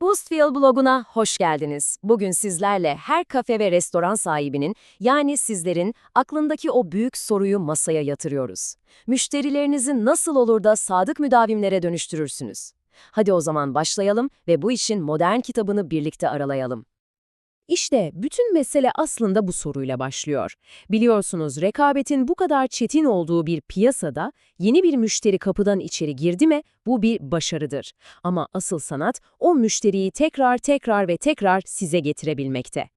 Boostfeel bloguna hoş geldiniz. Bugün sizlerle her kafe ve restoran sahibinin yani sizlerin aklındaki o büyük soruyu masaya yatırıyoruz. Müşterilerinizi nasıl olur da sadık müdavimlere dönüştürürsünüz? Hadi o zaman başlayalım ve bu işin modern kitabını birlikte aralayalım. İşte bütün mesele aslında bu soruyla başlıyor. Biliyorsunuz rekabetin bu kadar çetin olduğu bir piyasada yeni bir müşteri kapıdan içeri girdi mi bu bir başarıdır. Ama asıl sanat o müşteriyi tekrar tekrar ve tekrar size getirebilmekte.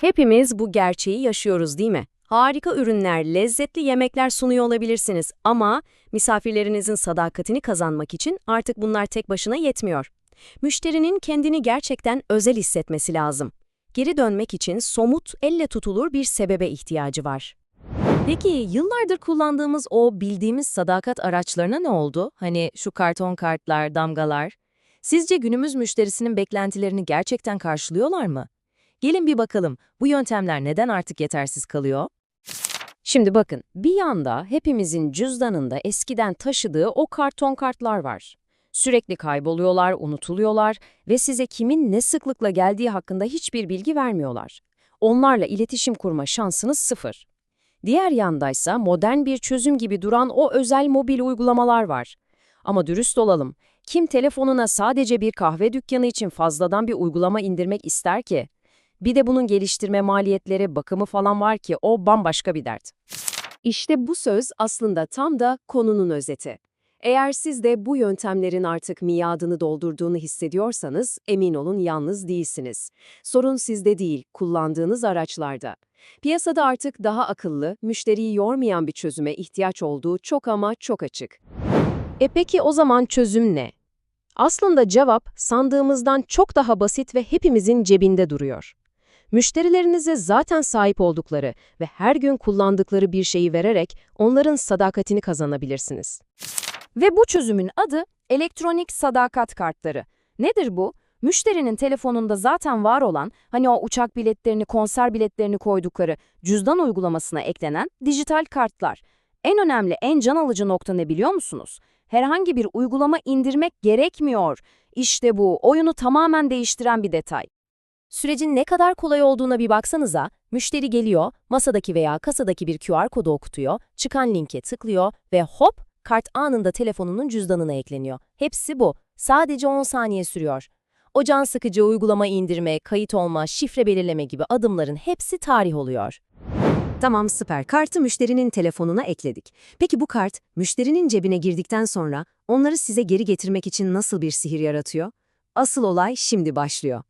Hepimiz bu gerçeği yaşıyoruz değil mi? Harika ürünler, lezzetli yemekler sunuyor olabilirsiniz ama misafirlerinizin sadakatini kazanmak için artık bunlar tek başına yetmiyor. Müşterinin kendini gerçekten özel hissetmesi lazım. Geri dönmek için somut, elle tutulur bir sebebe ihtiyacı var. Peki yıllardır kullandığımız o bildiğimiz sadakat araçlarına ne oldu? Hani şu karton kartlar, damgalar. Sizce günümüz müşterisinin beklentilerini gerçekten karşılıyorlar mı? Gelin bir bakalım bu yöntemler neden artık yetersiz kalıyor? Şimdi bakın, bir yanda hepimizin cüzdanında eskiden taşıdığı o karton kartlar var. Sürekli kayboluyorlar, unutuluyorlar ve size kimin ne sıklıkla geldiği hakkında hiçbir bilgi vermiyorlar. Onlarla iletişim kurma şansınız sıfır. Diğer yandaysa modern bir çözüm gibi duran o özel mobil uygulamalar var. Ama dürüst olalım, kim telefonuna sadece bir kahve dükkanı için fazladan bir uygulama indirmek ister ki? Bir de bunun geliştirme maliyetleri, bakımı falan var ki o bambaşka bir dert. İşte bu söz aslında tam da konunun özeti. Eğer siz de bu yöntemlerin artık miadını doldurduğunu hissediyorsanız emin olun yalnız değilsiniz. Sorun sizde değil, kullandığınız araçlarda. Piyasada artık daha akıllı, müşteriyi yormayan bir çözüme ihtiyaç olduğu çok ama çok açık. E peki o zaman çözüm ne? Aslında cevap sandığımızdan çok daha basit ve hepimizin cebinde duruyor. Müşterilerinize zaten sahip oldukları ve her gün kullandıkları bir şeyi vererek onların sadakatini kazanabilirsiniz. Ve bu çözümün adı elektronik sadakat kartları. Nedir bu? Müşterinin telefonunda zaten var olan, hani o uçak biletlerini, konser biletlerini koydukları cüzdan uygulamasına eklenen dijital kartlar. En önemli, en can alıcı nokta ne biliyor musunuz? Herhangi bir uygulama indirmek gerekmiyor. İşte bu, oyunu tamamen değiştiren bir detay. Sürecin ne kadar kolay olduğuna bir baksanıza, müşteri geliyor, masadaki veya kasadaki bir QR kodu okutuyor, çıkan linke tıklıyor ve hop, kart anında telefonunun cüzdanına ekleniyor. Hepsi bu. Sadece 10 saniye sürüyor. O can sıkıcı uygulama indirme, kayıt olma, şifre belirleme gibi adımların hepsi tarih oluyor. Tamam süper. Kartı müşterinin telefonuna ekledik. Peki bu kart müşterinin cebine girdikten sonra onları size geri getirmek için nasıl bir sihir yaratıyor? Asıl olay şimdi başlıyor.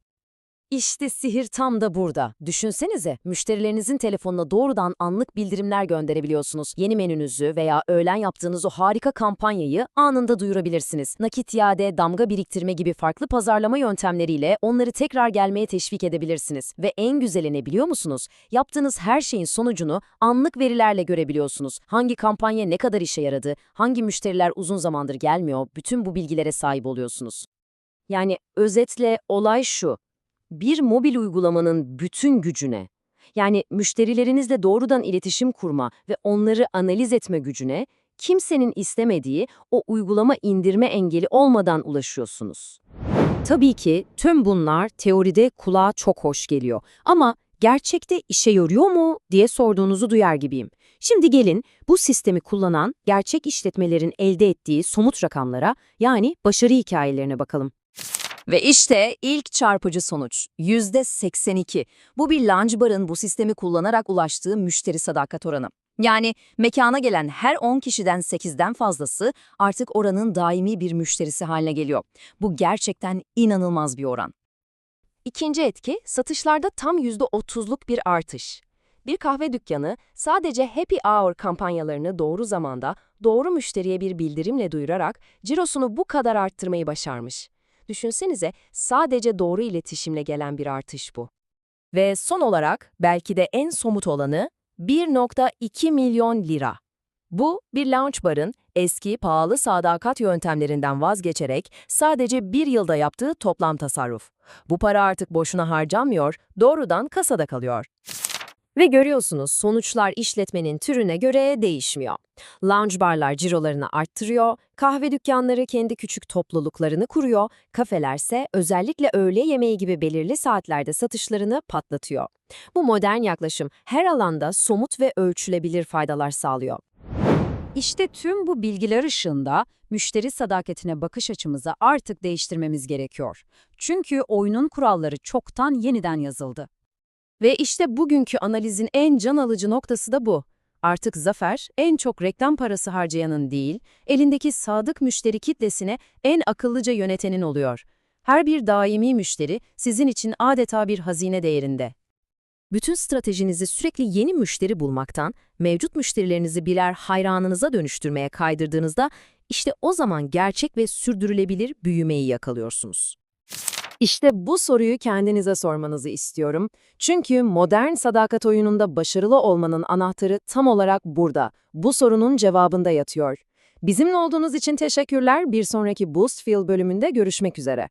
İşte sihir tam da burada. Düşünsenize, müşterilerinizin telefonuna doğrudan anlık bildirimler gönderebiliyorsunuz. Yeni menünüzü veya öğlen yaptığınız o harika kampanyayı anında duyurabilirsiniz. Nakit iade, damga biriktirme gibi farklı pazarlama yöntemleriyle onları tekrar gelmeye teşvik edebilirsiniz. Ve en güzeli ne biliyor musunuz? Yaptığınız her şeyin sonucunu anlık verilerle görebiliyorsunuz. Hangi kampanya ne kadar işe yaradı, hangi müşteriler uzun zamandır gelmiyor, bütün bu bilgilere sahip oluyorsunuz. Yani özetle olay şu bir mobil uygulamanın bütün gücüne, yani müşterilerinizle doğrudan iletişim kurma ve onları analiz etme gücüne, kimsenin istemediği o uygulama indirme engeli olmadan ulaşıyorsunuz. Tabii ki tüm bunlar teoride kulağa çok hoş geliyor ama gerçekte işe yarıyor mu diye sorduğunuzu duyar gibiyim. Şimdi gelin bu sistemi kullanan gerçek işletmelerin elde ettiği somut rakamlara yani başarı hikayelerine bakalım. Ve işte ilk çarpıcı sonuç, %82. Bu bir lunch barın bu sistemi kullanarak ulaştığı müşteri sadakat oranı. Yani mekana gelen her 10 kişiden 8'den fazlası artık oranın daimi bir müşterisi haline geliyor. Bu gerçekten inanılmaz bir oran. İkinci etki, satışlarda tam %30'luk bir artış. Bir kahve dükkanı sadece Happy Hour kampanyalarını doğru zamanda, doğru müşteriye bir bildirimle duyurarak cirosunu bu kadar arttırmayı başarmış. Düşünsenize sadece doğru iletişimle gelen bir artış bu. Ve son olarak belki de en somut olanı 1.2 milyon lira. Bu bir lounge barın eski pahalı sadakat yöntemlerinden vazgeçerek sadece bir yılda yaptığı toplam tasarruf. Bu para artık boşuna harcanmıyor, doğrudan kasada kalıyor. Ve görüyorsunuz sonuçlar işletmenin türüne göre değişmiyor. Lounge barlar cirolarını arttırıyor, kahve dükkanları kendi küçük topluluklarını kuruyor, kafelerse özellikle öğle yemeği gibi belirli saatlerde satışlarını patlatıyor. Bu modern yaklaşım her alanda somut ve ölçülebilir faydalar sağlıyor. İşte tüm bu bilgiler ışığında müşteri sadakatine bakış açımızı artık değiştirmemiz gerekiyor. Çünkü oyunun kuralları çoktan yeniden yazıldı. Ve işte bugünkü analizin en can alıcı noktası da bu. Artık Zafer, en çok reklam parası harcayanın değil, elindeki sadık müşteri kitlesine en akıllıca yönetenin oluyor. Her bir daimi müşteri sizin için adeta bir hazine değerinde. Bütün stratejinizi sürekli yeni müşteri bulmaktan, mevcut müşterilerinizi birer hayranınıza dönüştürmeye kaydırdığınızda, işte o zaman gerçek ve sürdürülebilir büyümeyi yakalıyorsunuz. İşte bu soruyu kendinize sormanızı istiyorum. Çünkü modern sadakat oyununda başarılı olmanın anahtarı tam olarak burada. Bu sorunun cevabında yatıyor. Bizimle olduğunuz için teşekkürler. Bir sonraki Boost Feel bölümünde görüşmek üzere.